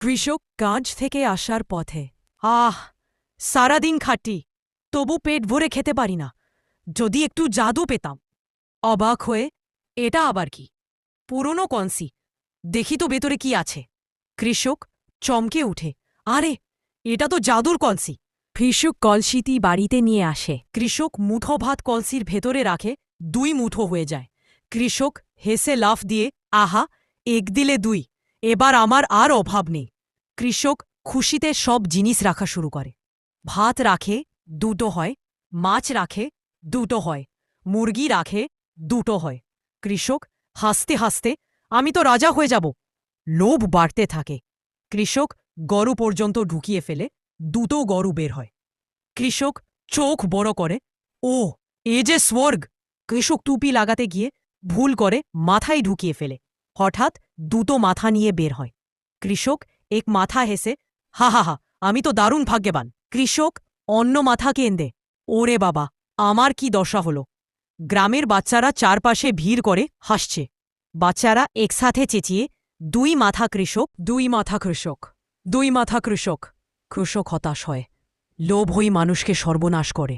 কৃষক কাজ থেকে আসার পথে। আহ, সারাদিন খাটি, তবু পেট ভরে খেতে পারি না। যদি একটু জাদু পেতাম। অবাক হয়ে, এটা আবার কি? পুরনো কনসি, দেখি তো ভেতরে কি আছে। কৃষক চমকে উঠে, আরে, এটা তো জাদুর কলসি কৃষক কলসিটি বাড়িতে নিয়ে আসে। কৃষক মুঠো ভাত কলসির ভেতরে রাখে, দুই মুঠো হয়ে যায়। কৃষক হেসে লাফ দিয়ে, আহা, এক দিলে দুই, এবার আমার আর অভাব নেই। কৃষক খুশিতে সব জিনিস রাখা শুরু করে। ভাত রাখে, দুটো হয়। মাছ রাখে, দুটো হয়। মুরগি রাখে, দুটো হয়। কৃষক হাসতে হাসতে, আমি তো রাজা হয়ে যাব। লোভ বাড়তে থাকে। কৃষক গরু পর্যন্ত ঢুকিয়ে ফেলে, দুটো গরু বের হয়। কৃষক চোখ বড় করে, ও, এ যে স্বর্গ! কৃষক টুপি লাগাতে গিয়ে ভুল করে মাথায় ঢুকিয়ে ফেলে। হঠাৎ দুটো মাথা নিয়ে বের হয়। কৃষক এক মাথা হেসে হা হা হা আমি তো দারুণ ভাগ্যবান কৃষক অন্য মাথা কেন্দে ওরে বাবা আমার কি দশা হলো গ্রামের বাচ্চারা চারপাশে ভিড় করে হাসছে বাচ্চারা একসাথে চেঁচিয়ে দুই মাথা কৃষক দুই মাথা কৃষক দুই মাথা কৃষক কৃষক হতাশ হয় লোভ হই মানুষকে সর্বনাশ করে